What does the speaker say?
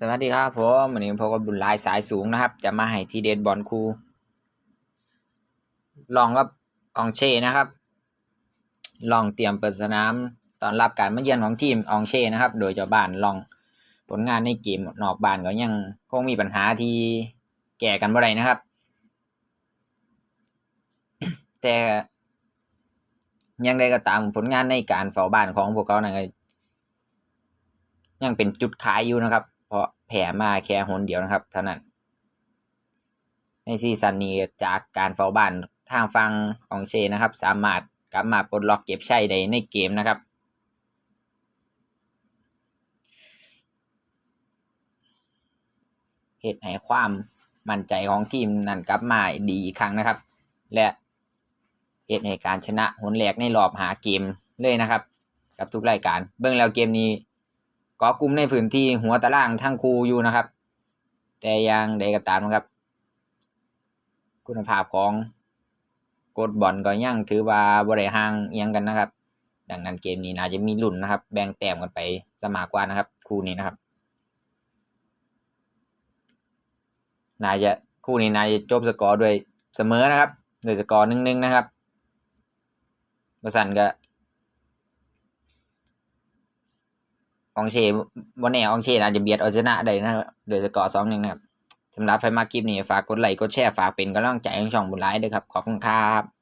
สวัสดีครับผมวันนี้พบกับบุญลายสายสูงนะครับ จะมาให้ทีเด็ดบอลครูลองกับอองเช่นะครับ ลองเตรียมเปิดสนามตอนรับการมาเยือนของทีมอองเช่นะครับ โดยเจ้าบ้านลองผลงานในเกมนอกบ้านก็ยังคงมีปัญหาที่แก้กันบ่ได้นะครับ แต่ยังได้ก็ตามผลงานในการเฝ้าบ้านของพวกเขานะก็ยังเป็นจุดขายอยู่นะครับ เพราะแผ่มาแค่หนเดียวนะครับ เท่านั้น ในซีซั่นนี้จากการเฝ้าบ้านทางฟังของเชนะครับ สามารถกลับมาปลดล็อกเก็บใช้ได้ในเกมนะครับเหตุให้ความมั่นใจของทีมนั้นกลับมาดีอีกครั้งนะครับ และเหตุในการชนะหนแหลกในรอบหาเกมเลยนะครับ กับทุกรายการ เบื้องแล้วเกมนี้ ก็กลุ่มในพื้นที่หัวตารางทั้งคู่อยู่นะครับ แต่อยังใดก็ตามนะครับ คุณภาพของกดบอลก็ยังถือว่าบริห่างเอียงกันนะครับ ดังนั้นเกมนี้น่าจะมีลุ่นนะครับ แบ่งแต้มกันไปสมากกว่านะครับ คู่นี้นะครับน่าจะคู่นี้น่าจะจบสกอร์ด้วยเสมอนะครับโดยสกอร์หนึ่งๆนะครับประสันก็ องเช่วันนี้อองเช่อาจจะเบียดเอาชนะได้นะโดยสกอร์สองหนึ่งนะครับสำหรับใครมาคลิปนี้ฝากกดไลค์กดแชร์ฝากเป็นกำลังใจให้ช่องบุญไลฟ์ด้วยครับ ขอบคุณครับ